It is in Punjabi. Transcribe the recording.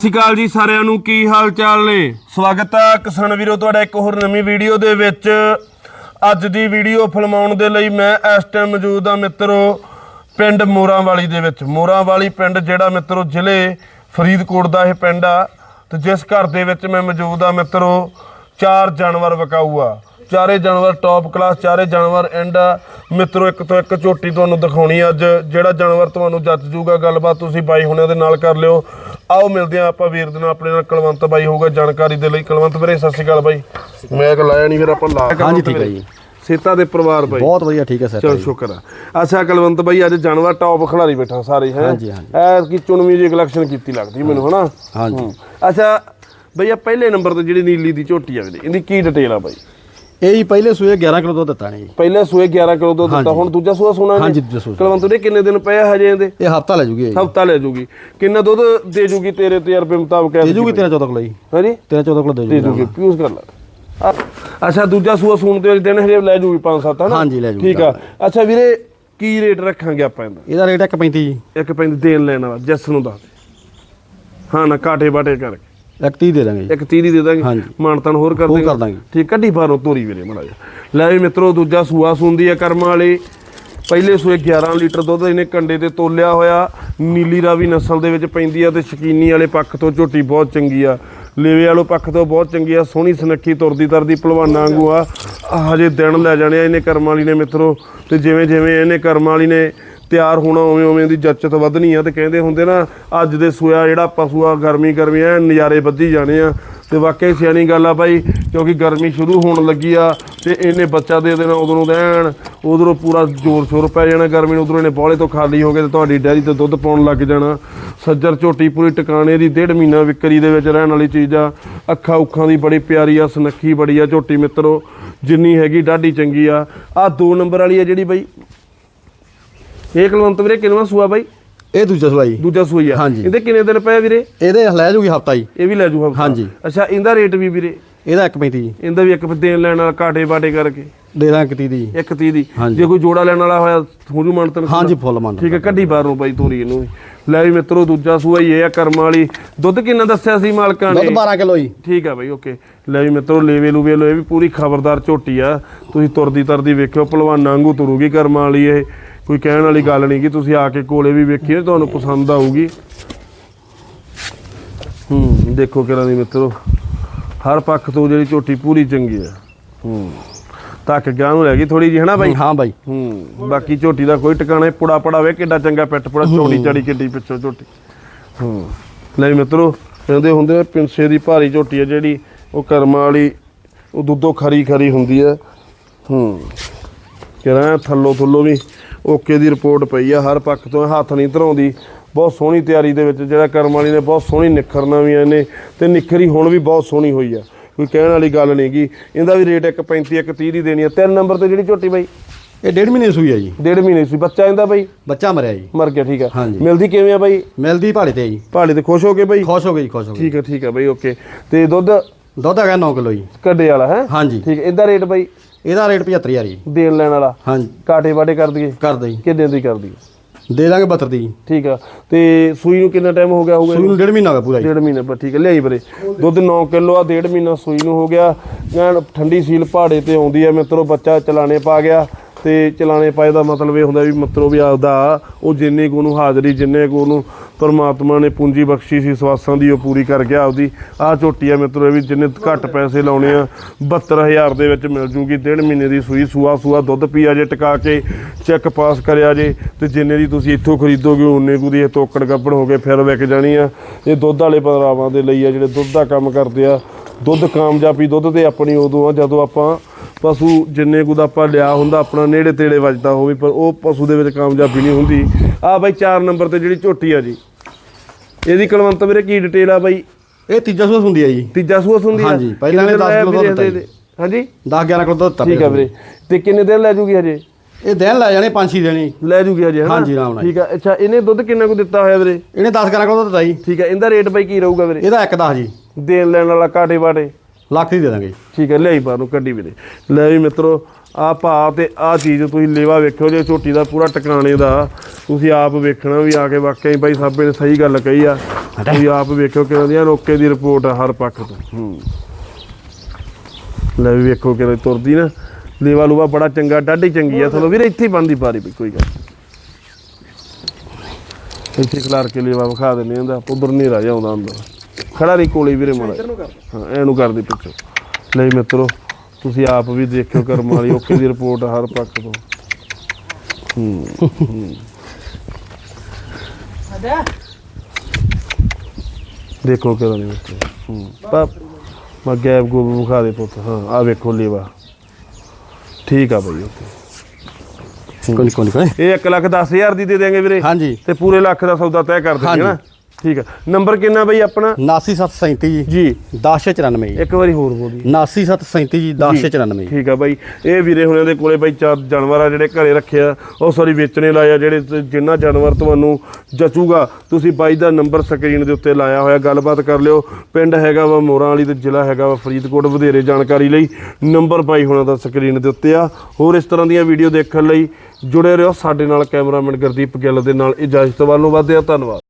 ਸਤਿ ਸ਼੍ਰੀ ਅਕਾਲ ਜੀ ਸਾਰਿਆਂ ਨੂੰ, ਕੀ ਹਾਲ ਚਾਲ ਨੇ? ਸਵਾਗਤ ਹੈ ਕਿਸਾਨ ਵੀਰੋ, ਤੁਹਾਡਾ ਇੱਕ ਹੋਰ ਨਵੀਂ ਵੀਡੀਓ ਦੇ ਵਿੱਚ। ਅੱਜ ਦੀ ਵੀਡੀਓ ਫਿਲਮਾਉਣ ਦੇ ਲਈ ਮੈਂ ਇਸ ਟਾਈਮ ਮੌਜੂਦ ਹਾਂ ਮਿੱਤਰੋ, ਪਿੰਡ ਮੋਰਾਂਵਾਲੀ ਦੇ ਵਿੱਚ। ਮੋਰਾਂਵਾਲੀ ਪਿੰਡ ਜਿਹੜਾ ਮਿੱਤਰੋ, ਜ਼ਿਲ੍ਹੇ ਫਰੀਦਕੋਟ ਦਾ ਇਹ ਪਿੰਡ ਆ। ਤੇ ਜਿਸ ਘਰ ਦੇ ਵਿੱਚ ਮੈਂ ਮੌਜੂਦ ਆ ਮਿੱਤਰੋ, ਚਾਰ ਜਾਨਵਰ ਵਿਕਾਊ ਆ। ਚਾਰੇ ਜਾਨਵਰ ਟੌਪ ਕਲਾਸ ਚਾਰੇ ਜਾਨਵਰ ਐਂਡ ਆ। ਮਿੱਤਰੋ ਇੱਕ ਤੋਂ ਇੱਕ ਝੋਟੀ ਤੁਹਾਨੂੰ ਦਿਖਾਉਣੀ ਆ ਅੱਜ। ਜਿਹੜਾ ਜਾਨਵਰ ਤੁਹਾਨੂੰ ਜੱਜ ਜੂਗਾ ਗੱਲਬਾਤ ਤੁਸੀਂ ਬਾਈ ਹੁਣਿਆਂ ਦੇ ਨਾਲ ਕਰ ਲਿਓ। ਆਓ ਮਿਲਦੇ ਆ ਆਪਾਂ ਵੀਰ ਦੇ ਨਾਲ ਆਪਣੇ ਨਾਲ ਕੁਲਵੰਤ ਬਾਈ ਹੋਊਗਾ ਜਾਣਕਾਰੀ ਦੇ ਲਈ। ਕੁਲਵੰਤ ਵੀਰੇ ਸਤਿ ਸ਼੍ਰੀ ਅਕਾਲ ਬਾਈ। ਮੈਂ ਕਿ ਲਾਇਆ ਨਹੀਂ ਫਿਰ ਆਪਾਂ ਲਾ ਹਾਂਜੀ, ਠੀਕ ਹੈ ਜੀ। ਸੇਤਾ ਦੇ ਪਰਿਵਾਰ ਬਾਈ। ਬਹੁਤ ਵਧੀਆ ਠੀਕ ਹੈ ਸਰ ਚਲ ਸ਼ੁਕਰ ਆ। ਅੱਛਾ ਕੁਲਵੰਤ ਬਾਈ ਅੱਜ ਜਾਨਵਰ ਟੌਪ ਖਿਲਾਰੀ ਬੈਠਾ ਸਾਰੇ ਹੈ? ਹਾਂਜੀ, ਹਾਂਜੀ। ਐ ਕੀ ਚੁਣਵੀਂ ਜੀ ਕਲੈਕਸ਼ਨ ਕੀਤੀ ਲੱਗਦੀ ਮੈਨੂੰ ਹਨਾ? ਹਾਂਜੀ। ਅੱਛਾ ਬਈਆ ਪਹਿਲੇ ਨੰਬਰ ਤੇ ਜਿਹੜੀ ਨੀਲੀ ਦੀ ਝੋਟੀ ਆ ਵੀਰੇ ਇਹਦੀ ਕੀ ਡਿਟੇਲ ਆ ਬਾਈ? ਇਹ ਜੀ ਪਹਿਲੇ ਸੂਏ 11 ਕਿਲੋ ਦੁੱਧ ਦਿੱਤਾ ਨੇ ਜੀ। ਪਹਿਲੇ ਸੂਏ 11 ਕਿਲੋ ਦੁੱਧ ਦਿੱਤਾ ਹੁਣ ਦੂਜਾ ਸੂਆ ਸੋਣਾ ਹਾਂਜੀ, ਦੂਜਾ ਸੂਆ। ਕੁਲਵੰਤ ਵੀਰੇ ਕਿੰਨੇ ਦਿਨ ਪਏ ਹਜੇ ਇਹਦੇ? ਇਹ ਹਫਤਾ ਲੈ ਜੂਗੀ। ਹਫਤਾ ਲੈ ਜੂਗੀ। ਕਿੰਨਾ ਦੁੱਧ ਦੇ ਜੂਗੀ ਤੇਰੇ ਤਜਰਬੇ ਮੁਤਾਬਕ ਦੇ ਜੂਗੀ 13 14 ਕਿਲੋ ਜੀ। ਹਾਂਜੀ। 13 14 ਕਿਲੋ ਦੇ ਦੇ ਜੂਗੀ ਪਿਊਸ ਕਰ ਲਾ। ਅੱਛਾ ਦੂਜਾ ਸੂਆ ਸੂਣ ਤੇ ਦਿਨ ਹਜੇ ਲੈ ਜੂਗੀ 5-7 ਹਨਾ? ਹਾਂਜੀ, ਲੈ ਜੂਗੀ। ਠੀਕ ਆ। ਅੱਛਾ ਵੀਰੇ ਕੀ ਰੇਟ ਰੱਖਾਂਗੇ ਆਪਾਂ ਇਹਦਾ? ਇਹਦਾ ਰੇਟ 1.35 ਜੀ। ਇੱਕ ਪੈਂਦੀ ਦੇਣ ਲੈਣ ਵਾਲਾ ਜੱਸ ਨੂੰ ਦੱਸ ਦੇ। ਹਾਂ ਨਾ ਕਾਟੇ ਬਾਟੇ ਕਰਕੇ। 130 ਦੇ ਦਾਂਗੇ ਇੱਕ 30 ਦੀ ਦੇ ਦਾਂਗੇ। ਮਾਨਤਨ ਹੋਰ ਕਰ ਹੋਰ ਕਰ ਦਾਂਗੇ। ਠੀਕ ਕੱਢੀ ਬਾਹਰੋਂ ਤੋਰੀ ਵੀਰੇ ਮੜਾ ਲੈ ਵੀ ਮਿੱਤਰੋ ਦੂਜਾ ਸੂਆ ਸੁੰਦੀ ਆ ਕਰਮਾਂ ਵਾਲੀ। ਪਹਿਲੇ ਸੂਏ 11 ਲੀਟਰ ਦੁੱਧ ਇਹਨੇ ਕੰਡੇ ਤੇ ਤੋਲਿਆ ਹੋਇਆ। ਨੀਲੀ ਰਾਵੀ ਨਸਲ ਦੇ ਵਿੱਚ ਪੈਂਦੀ ਆ ਤੇ ਸ਼ਕੀਨੀ ਵਾਲੇ ਪੱਖ ਤੋਂ ਝੋਟੀ ਬਹੁਤ ਚੰਗੀ ਆ। ਲੇਵੇ ਵਾਲੋ ਪੱਖ ਤੋਂ ਬਹੁਤ ਚੰਗੀ ਆ। ਸੋਹਣੀ ਸੁਨੱਖੀ ਤੁਰਦੀ ਤਰਦੀ ਭਲਵਾਨਾਂ ਵਾਂਗੂ ਆ। ਹਜੇ ਦਿਨ ਲੈ ਜਾਣੇ ਆ ਇਹਨੇ ਕਰਮਾਂ ਵਾਲੀ ਨੇ ਮਿੱਤਰੋ। ਤੇ ਜਿਵੇਂ ਜਿਵੇਂ ਇਹਨੇ ਕਰਮਾਂ ਵਾਲੀ ਨੇ ਤਿਆਰ ਹੋਣਾ ਉਵੇਂ ਉਵੇਂ ਦੀ ਜੱਚਤ ਵਧਣੀ ਆ ਤੇ ਕਹਿੰਦੇ ਹੁੰਦੇ ਨਾ, ਅੱਜ ਦੇ ਸੋਇਆ ਜਿਹੜਾ ਪਸ਼ੂਆ ਗਰਮੀ ਗਰਮੀ ਐ ਨਜ਼ਾਰੇ ਵੱਧੀ ਜਾਣੇ ਆ। ਤੇ ਵਾਕਈ ਸਿਆਣੀ ਗੱਲ ਆ ਬਾਈ, ਕਿਉਂਕਿ ਗਰਮੀ ਸ਼ੁਰੂ ਹੋਣ ਲੱਗੀ ਆ ਤੇ ਇਹਨੇ ਬੱਚਾ ਦੇ ਦੇਣਾ ਉਦੋਂ ਨੂੰ ਦੇਣ ਉਧਰੋਂ ਪੂਰਾ ਜ਼ੋਰ ਸ਼ੋਰ ਪੈ ਜਾਣਾ ਗਰਮੀ ਨੂੰ, ਉਧਰੋਂ ਇਹਨੇ ਬੋਲੇ ਤੋਂ ਖਾਲੀ ਹੋ ਗਏ ਤੇ ਤੁਹਾਡੀ ਡੈਰੀ ਤੇ ਦੁੱਧ ਪਾਉਣ ਲੱਗ ਜਾਣਾ। ਸੱਜਰ ਝੋਟੀ ਪੂਰੀ ਟਿਕਾਣੇ ਦੀ ਡੇਢ ਮਹੀਨਾ ਵਿਕਰੀ ਦੇ ਵਿੱਚ ਰਹਿਣ ਵਾਲੀ ਚੀਜ਼ ਆ। ਅੱਖਾਂ ਉੱਖਾਂ ਦੀ ਬੜੀ ਪਿਆਰੀ ਆ, ਸੁਨੱਖੀ ਬੜੀ ਆ ਝੋਟੀ ਮਿੱਤਰੋ, ਜਿੰਨੀ ਹੈਗੀ ਡਾਢੀ ਚੰਗੀ ਆ। ਆ ਦੋ ਨੰਬਰ ਵਾਲੀ ਆ ਜਿਹੜੀ ਬਾਈ ਇਹ ਕੁਲਵੰਤ ਵੀਰੇ ਕਿੰਨਵਾਂ ਸੂਆ ਬਾਈ? ਇਹ ਦੂਜਾ ਸੂਆ ਜੀ। ਦੂਜਾ ਸੂਈ ਆ। ਹਾਂਜੀ। ਇਹਦੇ ਕਿੰਨੇ ਦਿਨ ਪਏ ਵੀਰੇ? ਇਹਦੇ ਲੈ ਜੂਗੀ ਹਫਤਾ ਜੀ। ਇਹ ਵੀ ਲੈ ਜੂ ਹਫਤਾ। ਹਾਂਜੀ। ਅੱਛਾ ਇਹਦਾ ਰੇਟ ਵੀ ਵੀਰੇ? ਇਹਦਾ 1.35 ਜੀ। ਇਹਦਾ ਵੀ ਇੱਕ ਦੇਣ ਲੈਣ ਵਾਲਾ ਕਾਟੇ ਬਾਟੇ ਕਰਕੇ। ਦੇ ਦਾਂਗੇ 31 ਦੀ ਜੀ। ਇੱਕ ਤੀਹ ਦੀ। ਹਾਂਜੀ। ਜੇ ਕੋਈ ਜੋੜਾ ਲੈਣ ਵਾਲਾ ਹੋਇਆ ਥੋੜੂ ਮੰਨਤਨ ਹਾਂਜੀ ਫੁੱਲ ਮੰਨ ਠੀਕ ਹੈ ਕੱਢੀ ਬਾਹਰੋਂ ਬਾਈ ਤੋਰੀ ਇਹਨੂੰ ਵੀ। ਲੈ ਵੀ ਮਿੱਤਰੋ ਦੂਜਾ ਸੂਆ ਹੀ ਇਹ ਆ ਕਰਮ ਵਾਲੀ। ਦੁੱਧ ਕਿੰਨਾ ਦੱਸਿਆ ਸੀ ਮਾਲਕਾਂ ਦੁੱਧ ਨੇ 12 ਕਿਲੋ ਜੀ। ਠੀਕ ਆ ਬਾਈ ਓਕੇ। ਲੈ ਵੀ ਮਿੱਤਰੋ ਲੇਵੇ ਲੂਵੇ ਲੋ ਇਹ ਵੀ ਪੂਰੀ ਖਬਰਦਾਰ ਝੋਟੀ ਆ। ਤੁਸੀਂ ਤੁਰਦੀ ਤਰਦੀ ਵੇਖਿਓ ਭਲਵਾਨਾਂ ਵਾਂਗੂ ਤੁਰੂਗੀ ਕਰਮ ਵਾਲੀ ਇਹ। ਕੋਈ ਕਹਿਣ ਵਾਲੀ ਗੱਲ ਨਹੀਂ ਕਿ ਤੁਸੀਂ ਆ ਕੇ ਕੋਲੇ ਵੀ ਵੇਖੀਏ ਤੁਹਾਨੂੰ ਪਸੰਦ ਆਊਗੀ। ਹੂੰ ਦੇਖੋ ਕਿਹੜਾ ਦੀ ਮਿੱਤਰੋ। ਹਰ ਪੱਖ ਤੋਂ ਜਿਹੜੀ ਝੋਟੀ ਪੂਰੀ ਚੰਗੀ ਆ। ਹੂੰ ਤੱਕ ਗਿਆ ਨੂੰ ਲੈ ਗਈ ਥੋੜੀ ਜੀ ਹਨਾ ਬਾਈ? ਹਾਂ ਬਾਈ। ਹੂੰ ਬਾਕੀ ਝੋਟੀ ਦਾ ਕੋਈ ਟਿਕਾਣਾ ਪੁੜਾ ਪੜਾ ਵੇ ਕਿੱਡਾ ਚੰਗਾ ਪਿੱਠ ਪੁੜਾ ਚੌੜੀ ਚੜੀ ਕਿੱਡੀ ਪਿੱਛੋਂ ਝੋਟੀ। ਹੂੰ ਲੈ ਮਿੱਤਰੋ ਕਹਿੰਦੇ ਹੁੰਦੇ ਪਿੰਸੇ ਦੀ ਭਾਰੀ ਝੋਟੀ ਆ ਜਿਹੜੀ ਉਹ ਕਰਮਾਂ ਵਾਲੀ ਉਹ ਦੁੱਧੋ ਖਰੀ ਖਰੀ ਹੁੰਦੀ ਆ। ਹੂੰ ਕਿਹੜਾ ਥੱਲੋ ਥੱਲੋ ਵੀ ਓਕੇ ਦੀ ਰਿਪੋਰਟ ਪਈ ਆ ਹਰ ਪੱਖ ਤੋਂ ਹੱਥ ਨਹੀਂ ਧਰਾਉਂਦੀ। ਬਹੁਤ ਸੋਹਣੀ ਤਿਆਰੀ ਦੇ ਵਿੱਚ ਜਿਹੜਾ ਕਰਮ ਵਾਲੀ ਨੇ ਬਹੁਤ ਸੋਹਣੀ ਨਿਖਰਨਾ ਵੀ ਆ ਇਹਨੇ ਤੇ ਨਿਖਰੀ ਹੁਣ ਵੀ ਬਹੁਤ ਸੋਹਣੀ ਹੋਈ ਆ। ਕੋਈ ਕਹਿਣ ਵਾਲੀ ਗੱਲ ਨਹੀਂ ਗੀ। ਇਹਦਾ ਵੀ ਰੇਟ ਇੱਕ 35 ਇੱਕ 30 ਦੀ ਦੇਣੀ ਆ। ਤਿੰਨ ਨੰਬਰ ਤੇ ਜਿਹੜੀ ਝੋਟੀ ਬਾਈ? ਇਹ ਡੇਢ ਮਹੀਨੇ ਸੂਈ ਹੈ ਜੀ। ਡੇਢ ਮਹੀਨੇ ਸੀ ਬੱਚਾ ਇਹਦਾ ਬਾਈ? ਬੱਚਾ ਮਰਿਆ ਜੀ। ਮਰ ਗਿਆ ਠੀਕ ਆ। ਹਾਂਜੀ। ਮਿਲਦੀ ਕਿਵੇਂ ਆ ਬਾਈ? ਮਿਲਦੀ ਭਾੜੇ ਤੇ ਜੀ। ਭਾਲੇ ਤੇ ਖੁਸ਼ ਹੋ ਕੇ ਬਾਈ? ਖੁਸ਼ ਹੋ ਗਈ ਜੀ ਖੁਸ਼ ਹੋ ਗਈ ਠੀਕ ਆ ਠੀਕ ਆ ਬਾਈ ਓਕੇ। ਤੇ ਦੁੱਧ? ਦੁੱਧ ਹੈਗਾ 9 ਕਿਲੋ ਜੀ। ਕੱਡੇ ਵਾਲਾ ਹੈ? ਹਾਂਜੀ। ਠੀਕ ਇਹਦਾ ਰੇਟ ਬਾਈ? ਇਹਦਾ ਰੇਟ 75000 ਜੀ। ਦੇਣ ਲੈਣ ਵਾਲਾ? ਹਾਂਜੀ। ਕਾਟੇ ਵਾਟੇ ਕਰ ਦਈਏ? ਕਰ ਦੇ ਜੀ ਕਿੰਨੇ ਦੀ ਕਰ ਦਈਏ? ਦੇ ਦਾਂਗੇ 72 ਦੀ। ਜੀ ਠੀਕ ਆ। ਤੇ ਸੂਈ ਨੂੰ ਕਿੰਨਾ ਟਾਈਮ ਹੋ ਗਿਆ ਹੋਊਗਾ ਸੂਈ ਨੂੰ ਡੇਢ ਮਹੀਨਾ ਹੋ ਗਿਆ ਪੂਰਾ ਜੀ। ਡੇਢ ਮਹੀਨੇ ਪਰ ਠੀਕ ਹੈ ਲਿਆਈ ਬਰੇ ਦੁੱਧ 9 ਕਿਲੋ ਆ ਡੇਢ ਮਹੀਨਾ ਸੂਈ ਨੂੰ ਹੋ ਗਿਆ। ਐਨ ਠੰਡੀ ਸੀਲ ਪਹਾੜੇ ਤੇ ਆਉਂਦੀ ਆ ਮਿੱਤਰੋ ਬੱਚਾ ਚਲਾਣੇ ਪਾ ਗਿਆ। ਤੇ ਚਲਾਣੇ ਪਾਏ ਦਾ ਮਤਲਬ ਇਹ ਹੁੰਦਾ ਵੀ ਮਿੱਤਰੋ ਵੀ ਆਪਦਾ ਉਹ ਜਿੰਨੇ ਕੋ ਨੂੰ ਹਾਜ਼ਰੀ, ਜਿੰਨੇ ਕੋ ਨੂੰ ਪਰਮਾਤਮਾ ਨੇ ਪੂੰਜੀ ਬਖਸ਼ੀ ਸੀ, ਸਵਾਸਾਂ ਦੀ ਉਹ ਪੂਰੀ ਕਰ ਗਿਆ ਆਪਦੀ। ਆਹ ਝੋਟੀ ਆ ਮਿੱਤਰੋ, ਇਹ ਵੀ ਜਿੰਨੇ ਘੱਟ ਪੈਸੇ ਲਾਉਣੇ ਆ 72000 ਦੇ ਵਿੱਚ ਮਿਲ ਜੂਗੀ, ਡੇਢ ਮਹੀਨੇ ਦੀ ਸੂਈ, ਸੂਆ ਸੂਆ ਦੁੱਧ ਪੀਆ ਜੇ, ਟਿਕਾ ਕੇ ਚੈੱਕ ਪਾਸ ਕਰਿਆ ਜੇ, ਤੇ ਜਿੰਨੇ ਦੀ ਤੁਸੀਂ ਇੱਥੋਂ ਖਰੀਦੋਗੇ ਉਨੇ ਕੁ ਦੀ ਇਹ ਤੋਕੜ ਗੱਪੜ ਹੋ ਕੇ ਫਿਰ ਵਿਕ ਜਾਣੀ ਆ। ਇਹ ਦੁੱਧ ਵਾਲੇ ਭਰਾਵਾਂ ਦੇ ਲਈ ਆ, ਜਿਹੜੇ ਦੁੱਧ ਦਾ ਕੰਮ ਕਰਦੇ ਆ, ਦੁੱਧ ਕਾਮਯਾਬੀ ਦੁੱਧ ਤੇ ਆਪਣੀ ਉਦੋਂ ਆ, ਜਦੋਂ ਆਪਾਂ ਪਸ਼ੂ ਜਿੰਨੇ ਕੁ ਦਾ ਆਪਾਂ ਲਿਆ ਹੁੰਦਾ ਆਪਣਾ ਨੇੜੇ ਤੇੜੇ ਵੱਜਦਾ ਹੋਵੇ ਪਰ ਉਹ ਪਸ਼ੂ ਦੇ ਵਿੱਚ ਕਾਮਯਾਬੀ ਨਹੀਂ ਹੁੰਦੀ। ਆ ਬਾਈ 4 ਨੰਬਰ ਤੇ ਜਿਹੜੀ ਝੋਟੀ ਆ ਜੀ। ਇਹਦੀ ਕਲਵੰਤ ਵੀਰੇ ਕੀ ਡਿਟੇਲ ਆ ਬਾਈ? ਇਹ ਤੀਜਾ ਸੂਆ ਹੁੰਦੀ ਹੈ ਜੀ। ਤੀਜਾ ਸੂਆ ਹੁੰਦੀ ਆ? ਹਾਂਜੀ, ਪਹਿਲਾਂ ਨੇ ਦਸ ਦਿਨ ਕਿਲੋ ਵੀਰੇ ਦਿੱਤਾ ਹਾਂਜੀ? 10 11 ਕਿਲੋ ਦੁੱਧ ਦਿੱਤਾ ਠੀਕ ਆ ਵੀਰੇ। ਤੇ ਕਿੰਨੇ ਦਿਨ ਲੈ ਜੂਗੀ ਹਜੇ? ਇਹ ਦਿਨ ਲੈ ਜਾਣੇ 5-6 ਦਿਨ ਲੈ ਜੂਗੀ ਹਜੇ ਹਾਂਜੀ, ਆਰਾਮ ਨਾਲ। ਠੀਕ ਆ। ਅੱਛਾ ਇਹਨੇ ਦੁੱਧ ਕਿੰਨਾ ਕੁ ਦਿੱਤਾ ਹੋਇਆ ਵੀਰੇ? ਇਹਨੇ 10 11 ਕਿਲੋ ਦਿੱਤਾ ਜੀ। ਠੀਕ ਆ। ਇਹਦਾ ਰੇਟ ਬਾਈ ਕੀ ਰਹੂਗਾ ਵੀਰੇ? ਇਹਦਾ 1 10 ਜੀ। ਦੇਣ ਲੈਣ ਵਾਲਾ ਕਾਟੇ ਬਾਟੇ ਲੱਖ ਦੀ ਦੇ ਦਾਂਗੇ ਜੀ। ਠੀਕ ਹੈ ਲਿਆਈ ਬਾਹਰ ਨੂੰ ਕੱਢੀ ਵੀਰੇ। ਲੈ ਵੀ ਮਿੱਤਰੋ ਆ ਭਾ ਤੇ ਆ ਚੀਜ਼ ਤੁਸੀਂ ਲੇਵਾ ਵੇਖਿਓ ਜੇ ਝੋਟੀ ਦਾ ਪੂਰਾ ਟਿਕਾਣੇ ਦਾ। ਤੁਸੀਂ ਆਪ ਵੇਖਣਾ ਵੀ ਆ ਕੇ ਵਾਕਈ ਬਾਈ ਸਾਬੇ ਨੇ ਸਹੀ ਗੱਲ ਕਹੀ ਆ। ਤੁਸੀਂ ਆਪ ਵੇਖੋ ਕਿ ਉਹਦੀਆਂ ਰੋਕੇ ਦੀ ਰਿਪੋਰਟ ਆ ਹਰ ਪੱਖ ਤੋਂ। ਹੂੰ। ਲੈ ਵੀ ਵੇਖੋ ਕਿ ਤੁਰਦੀ ਨਾ। ਲੇਵਾ ਲੂਵਾ ਬੜਾ ਚੰਗਾ ਡਾਢੀ ਚੰਗੀ ਆ। ਚਲੋ ਵੀਰੇ ਇੱਥੇ ਹੀ ਬੰਦੀ ਪਾਰੀ ਵੀ ਕੋਈ ਗੱਲ। ਇੱਥੇ ਖਲਾਰ ਕੇ ਲੇਵਾ ਵਿਖਾ ਦਿੰਦੇ ਹੁੰਦਾ ਉਧਰ ਨਹੀਂ ਰਹਿ ਜਾਂਦਾ ਅੰਦਰ ਖੜਾ ਨਹੀਂ ਕੋਲੇ ਵੀਰੇ ਮਾੜਾ। ਹਾਂ ਇਹਨੂੰ ਕਰਦੀ ਪਿੱਛੋਂ। ਲਈ ਮਿੱਤਰੋ ਤੁਸੀਂ ਆਪ ਵੀ ਦੇਖਿਓ ਕਰਮ ਵਾਲੀ ਓਕੇ ਦੀ ਰਿਪੋਰਟ ਹਰ ਪੱਖ ਤੋਂ। ਦੇਖੋ ਕਿਹੜਾ ਨਹੀਂ ਮਿੱਤਰੋ। ਹੂੰ ਪਾ ਮੈਂ ਗੈਪ ਗੋਬ ਵਿਖਾ ਦੇ ਪੁੱਤ। ਹਾਂ ਆ ਵੇਖੋ ਲੇਵਾ। ਠੀਕ ਆ ਬਈ ਓਕੇ। ਕੋਈ ਕੋਈ। ਇਹ 1 ਲੱਖ 10 ਹਜ਼ਾਰ ਦੀ ਦੇ ਦੇਾਂਗੇ ਵੀਰੇ। ਹਾਂਜੀ। ਤੇ ਪੂਰੇ ਲੱਖ ਦਾ ਸੌਦਾ ਤੈਅ ਕਰ ਦਿੰਦੇ ਹਾਂਜੀ। ਨਾ। ਠੀਕ ਆ। ਨੰਬਰ ਕਿੰਨਾ ਬਈ ਆਪਣਾ? 89737 ਜੀ। ਜੀ। 1094 ਜੀ। ਇੱਕ ਵਾਰੀ ਹੋਰ ਬੋਲੀ 89737 ਜੀ 1094 ਜੀ। ਠੀਕ ਆ ਬਾਈ। ਇਹ ਵੀਰੇ ਹੁਣਾਂ ਦੇ ਕੋਲੇ ਬਾਈ ਚਾਰ ਜਾਨਵਰ ਆ ਜਿਹੜੇ ਘਰੇ ਰੱਖਿਆ ਉਹ ਸੌਰੀ ਵੇਚਣੇ ਲਾਇਆ ਜਿਹੜੇ ਜਿੰਨਾ ਜਾਨਵਰ ਤੁਹਾਨੂੰ ਜਚੂਗਾ ਤੁਸੀਂ ਬਾਈ ਦਾ ਨੰਬਰ ਸਕਰੀਨ ਦੇ ਉੱਤੇ ਲਾਇਆ ਹੋਇਆ। ਗੱਲਬਾਤ ਕਰ ਲਿਓ। ਪਿੰਡ ਹੈਗਾ ਵਾ ਮੋਰਾਂ ਵਾਲੀ ਤੇ ਜ਼ਿਲ੍ਹਾ ਹੈਗਾ ਵਾ ਫਰੀਦਕੋਟ। ਵਧੇਰੇ ਜਾਣਕਾਰੀ ਲਈ ਨੰਬਰ ਬਾਈ ਹੁਣਾਂ ਦਾ ਸਕਰੀਨ ਦੇ ਉੱਤੇ ਆ। ਹੋਰ ਇਸ ਤਰ੍ਹਾਂ ਦੀਆਂ ਵੀਡੀਓ ਦੇਖਣ ਲਈ ਜੁੜੇ ਰਹੋ। ਸਾਡੇ ਨਾਲ ਕੈਮਰਾਮੈਨ ਗੁਰਦੀਪ ਗਿੱਲ ਦੇ ਨਾਲ ਇਜਾਜ਼ਤ ਵੱਲੋਂ। ਵਧਿਆ ਧੰਨਵਾਦ।